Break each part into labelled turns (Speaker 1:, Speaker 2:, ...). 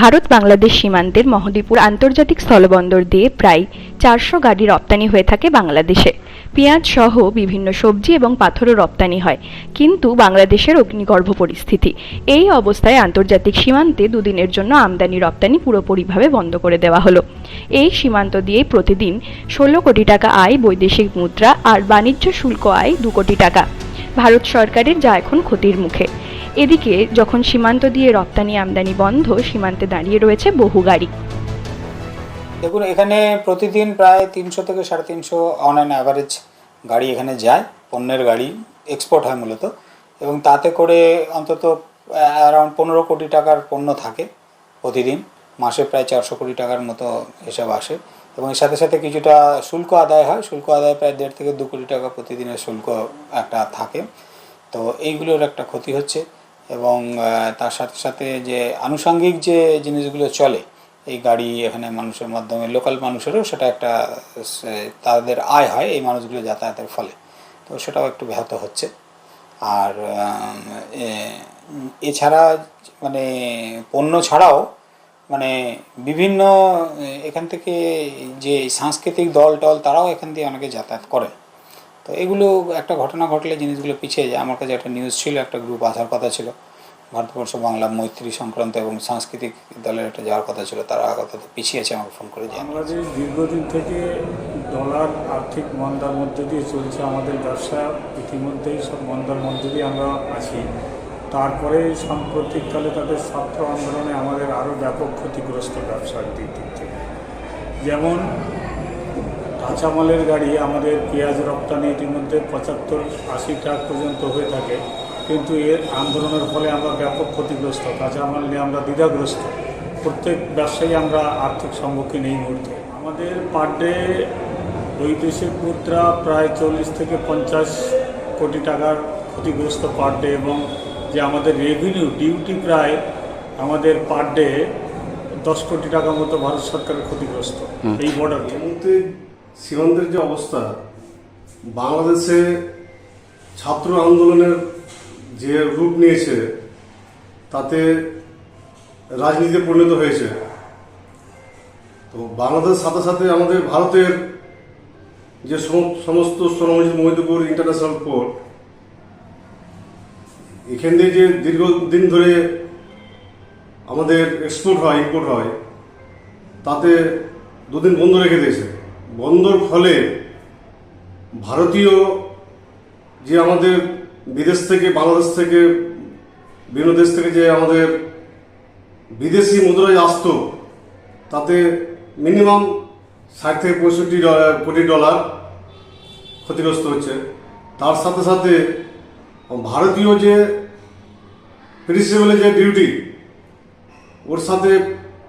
Speaker 1: ভারত বাংলাদেশ সীমান্তের মহদীপুর আন্তর্জাতিক স্থলবন্দর দিয়ে প্রায় চারশো গাড়ি রপ্তানি হয়ে থাকে বাংলাদেশে। পেঁয়াজ সহ বিভিন্ন সবজি এবং পাথরও রপ্তানি হয়। কিন্তু বাংলাদেশের অগ্নিগর্ভ পরিস্থিতি। এই অবস্থায় আন্তর্জাতিক সীমান্তে দুদিনের জন্য আমদানি রপ্তানি পুরোপুরিভাবে বন্ধ করে দেওয়া হলো। এই সীমান্ত দিয়েই প্রতিদিন ষোলো কোটি টাকা আয় বৈদেশিক মুদ্রা আর বাণিজ্য শুল্ক আয় দু কোটি টাকা। ভারত সরকারের যা এখন ক্ষতির মুখে। এদিকে যখন সীমান্ত দিয়ে রপ্তানি আমদানি বন্ধ, সীমান্তে দাঁড়িয়ে রয়েছে বহু গাড়ি।
Speaker 2: দেখুন, এখানে প্রতিদিন প্রায় তিনশো থেকে সাড়ে তিনশো অন অ্যান অ্যাভারেজ গাড়ি এখানে যায়, পণ্যের গাড়ি এক্সপোর্ট হয় মূলত। এবং তাতে করে অন্তত অ্যারাউন্ড পনেরো কোটি টাকার পণ্য থাকে প্রতিদিন। মাসে প্রায় চারশো কোটি টাকার মতো হিসাব আসে। এবং এর সাথে সাথে কিছুটা শুল্ক আদায় হয়। শুল্ক আদায় প্রায় দেড় থেকে দু কোটি টাকা প্রতিদিনের শুল্ক একটা থাকে। তো এইগুলোর একটা ক্ষতি হচ্ছে। এবং তার সাথে সাথে যে আনুষঙ্গিক যে জিনিসগুলো চলে, এই গাড়ি এখানে মানুষের মাধ্যমে, লোকাল মানুষেরও সেটা একটা তাদের আয় হয় এই মানুষগুলো যাতায়াতের ফলে। তো সেটাও একটু ব্যাহত হচ্ছে। আর এছাড়া মানে পণ্য ছাড়াও মানে বিভিন্ন, এখান থেকে যে সাংস্কৃতিক দল টল তারাও এখান দিয়ে অনেকে যাতায়াত করেন। তো এগুলো একটা ঘটনা ঘটলে জিনিসগুলো পিছিয়ে যায়। আমার কাছে একটা নিউজ ছিল, একটা গ্রুপ আসার কথা ছিল। ভারতবর্ষ বাংলা মৈত্রী সংক্রান্ত এবং সাংস্কৃতিক দলের একটা যাওয়ার কথা ছিল। তারা আপাতত পিছিয়েছে আমাকে ফোন করে
Speaker 3: বাংলাদেশ দীর্ঘদিন থেকে ডলার আর্থিক মন্দার মধ্যে দিয়ে চলছে আমাদের ব্যবসা। ইতিমধ্যেই সব মন্দার মধ্যে দিয়ে আমরা আছি। তারপরে সাম্প্রতিককালে তাদের ছাত্র আন্দোলনে আমাদের আরও ব্যাপক ক্ষতিগ্রস্ত ব্যবসার দিক থেকে। যেমন কাঁচামালের গাড়ি আমাদের পেঁয়াজ রপ্তানি ইতিমধ্যে পঁচাত্তর আশি টাকা পর্যন্ত হয়ে থাকে। কিন্তু এর আন্দোলনের ফলে আমরা ব্যাপক ক্ষতিগ্রস্ত কাঁচামাল নিয়ে আমরা দ্বিধাগ্রস্ত। প্রত্যেক ব্যবসায়ী আমরা আর্থিক সম্মুখীন এই মুহূর্তে। আমাদের পার ডে বৈদেশিক মুদ্রা প্রায় চল্লিশ থেকে পঞ্চাশ কোটি টাকার ক্ষতিগ্রস্ত পার ডে এবং যে আমাদের রেভিনিউ ডিউটি প্রায় আমাদের পার ডে দশ কোটি টাকার মতো ভারত সরকারের ক্ষতিগ্রস্ত এই বর্ডার
Speaker 4: সীমান্তের যে অবস্থা, বাংলাদেশে ছাত্র আন্দোলনের যে রূপ নিয়েছে, তাতে রাজনীতিতে পরিণত হয়েছে। তো বাংলাদেশের সাথে সাথে আমাদের ভারতের যে সম- সমস্ত সোনামুজি মহিদপুর ইন্টারন্যাশনাল পোর্ট এখান দিয়ে যে দীর্ঘদিন ধরে আমাদের এক্সপোর্ট হয়, ইম্পোর্ট হয়, তাতে দুদিন বন্ধ রেখে দিয়েছে। বন্ধর ফলে ভারতীয় যে আমাদের বিদেশ থেকে, বাংলাদেশ থেকে, বিভিন্ন দেশ থেকে যে আমাদের বিদেশি মুদ্রায় আসতো, তাতে মিনিমাম ষাট থেকে পঁয়ষট্টি ডলার, কোটি ডলার ক্ষতিগ্রস্ত হচ্ছে। তার সাথে সাথে ভারতীয় যে পেরিসেবলের যে ডিউটি ওর সাথে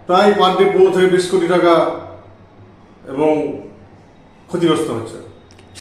Speaker 4: প্রায় পার ডে পনেরো থেকে বিশ কোটি টাকা এবং ক্ষতিগ্রস্ত হচ্ছে